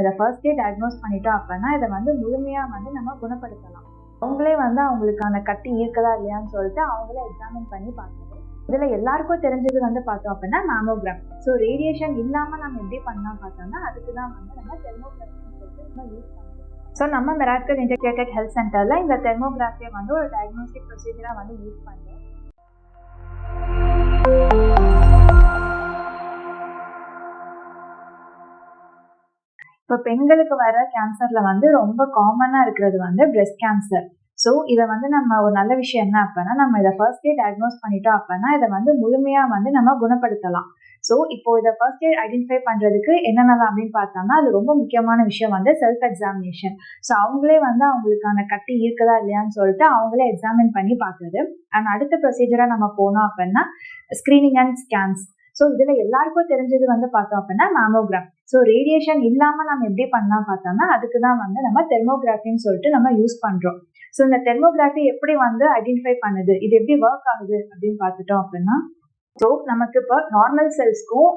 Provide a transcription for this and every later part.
நம்ம இதை ஃபர்ஸ்டே டயக்னோஸ் பண்ணிட்டோம் அப்படின்னா இதை வந்து முழுமையாக வந்து நம்ம குணப்படுத்தலாம். அவங்களே வந்து அவங்களுக்கான கட்டி இருக்குதா இல்லையான்னு சொல்லிட்டு அவங்களே எக்ஸாமின் பண்ணி பார்க்கணும். இதில் எல்லாருக்கும் தெரிஞ்சது வந்து பார்த்தோம் அப்படின்னா மேமோகிராம் ஸோ ரேடியேஷன் இல்லாமல் நம்ம எப்படி பண்ணலாம் பார்த்தோம்னா அதுக்கு தான் வந்து நம்ம தெர்மோகிராஃபின்னு சொல்லிட்டு நம்ம யூஸ் பண்ணுறோம் ஸோ நம்ம மெராக்கல் இன்டெகிரேட்டட் ஹெல்த் சென்டரில் இந்த தெர்மோகிராஃபியை வந்து ஒரு டயக்னோஸ்டிக் ப்ரொசீஜராக வந்து யூஸ் பண்ணுறோம் இப்போ பெண்களுக்கு வர கேன்சரில் வந்து ரொம்ப காமனாக இருக்கிறது வந்து பிரெஸ்ட் கேன்சர் ஸோ இதை வந்து நம்ம ஒரு நல்ல விஷயம் என்ன அப்படின்னா நம்ம இதை ஃபர்ஸ்ட் ஃபர்ஸ்டே டயக்னோஸ் பண்ணிட்டோம் அப்படின்னா இதை வந்து முழுமையாக வந்து நம்ம குணப்படுத்தலாம். ஸோ இப்போ இதை ஃபர்ஸ்ட் எய்ட் ஐடென்டிஃபை பண்ணுறதுக்கு என்னென்னலாம் அப்படின்னு பார்த்தோம்னா அது ரொம்ப முக்கியமான விஷயம் வந்து செல்ஃப் எக்ஸாமினேஷன் ஸோ அவங்களே வந்து அவங்களுக்கான கட்டி இருக்குதா இல்லையான்னு சொல்லிட்டு அவங்களே எக்ஸாமின் பண்ணி பார்க்குறது. அண்ட் அடுத்த ப்ரொசீஜராக நம்ம போனோம் அப்படின்னா ஸ்க்ரீனிங் அண்ட் ஸ்கேன்ஸ் ஸோ இதுல எல்லாருக்கும் தெரிஞ்சது வந்து பார்த்தோம் அப்படின்னா மேமோகிராம் ஸோ ரேடியேஷன் இல்லாம நம்ம எப்படி பண்ணலாம் பார்த்தோம்னா அதுக்கு தான் வந்து நம்ம தெர்மோகிராஃபின்னு சொல்லிட்டு நம்ம யூஸ் பண்றோம். ஸோ இந்த தெர்மோகிராஃபி எப்படி வந்து ஐடென்டிஃபை பண்ணுது? இது எப்படி ஒர்க் ஆகுது அப்படின்னு பார்த்துட்டோம் அப்படின்னா ஸோ நமக்கு இப்போ நார்மல் செல்ஸ்க்கும்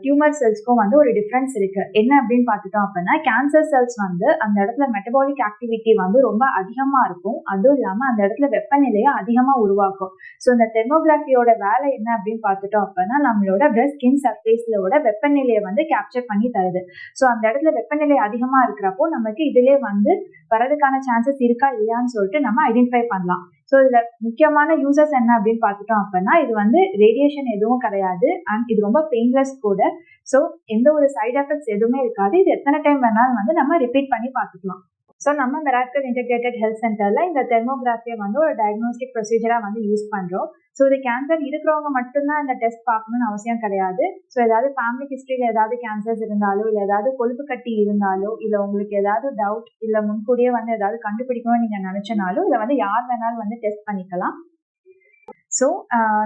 டியூமர் செல்ஸ்க்கும் வந்து ஒரு டிஃப்ரென்ஸ் இருக்கு. என்ன அப்படின்னு பார்த்துட்டோம் அப்படின்னா கேன்சர் செல்ஸ் வந்து அந்த இடத்துல மெட்டபாலிக் ஆக்டிவிட்டி வந்து ரொம்ப அதிகமாக இருக்கும். அதுவும் இல்லாமல் அந்த இடத்துல வெப்பநிலையை அதிகமாக உருவாக்கும். ஸோ இந்த தெர்மோகிராஃபியோட வேலை என்ன அப்படின்னு பார்த்துட்டோம் அப்படின்னா நம்மளோட பிரெஸ்ட் ஸ்கின் சர்ஃபேஸ்லோட வெப்பநிலையை வந்து கேப்சர் பண்ணி தருது. ஸோ அந்த இடத்துல வெப்பநிலை அதிகமாக இருக்கிறப்போ நமக்கு இதிலே வந்து வரதுக்கான சான்சஸ் இருக்கா இல்லையான்னு சொல்லிட்டு நம்ம ஐடென்டிஃபை பண்ணலாம். ஸோ இதில் முக்கியமான யூசஸ் என்ன அப்படின்னு பார்த்துட்டோம் அப்படின்னா இது வந்து ரேடியேஷன் எதுவும் கிடையாது அண்ட் இது ரொம்ப பெயின்லெஸ் கூட. ஸோ எந்த ஒரு சைட் எஃபெக்ட்ஸ் எதுவுமே இருக்காது. இது எத்தனை டைம் வேணாலும் வந்து நம்ம ரிப்பீட் பண்ணி பார்த்துக்கலாம். ஸோ நம்ம மெராக்கல் இன்டெகிரேட்டட் ஹெல்த் சென்டரில் இந்த தெர்மோகிராஃபியை வந்து ஒரு டயக்னோஸ்டிக் ப்ரொசீஜராக வந்து யூஸ் பண்ணுறோம் ஸோ இது கேன்சர் இருக்கிறவங்க மட்டும்தான் இந்த டெஸ்ட் பார்க்கணும்னு அவசியம் கிடையாது. ஸோ ஏதாவது ஃபேமிலி ஹிஸ்ட்ரியில் ஏதாவது கேன்சர்ஸ் இருந்தாலோ இல்லை ஏதாவது கொழுப்பு கட்டி இருந்தாலோ இல்லை உங்களுக்கு ஏதாவது டவுட் இல்லை முன்கூடியே வந்து ஏதாவது கண்டுபிடிக்கணும்னு நீங்கள் நினச்சனாலும் இதை வந்து யார் வேணாலும் வந்து டெஸ்ட் பண்ணிக்கலாம். ஸோ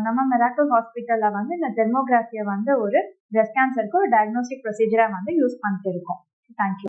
நம்ம மெராக்கல் ஹாஸ்பிட்டலில் வந்து இந்த தெர்மோகிராஃபியை வந்து ஒரு பிரெஸ்ட் கேன்சருக்கு ஒரு டயக்னோஸ்டிக் ப்ரொசீஜராக வந்து யூஸ் பண்ணிட்டு இருக்கோம். தேங்க்யூ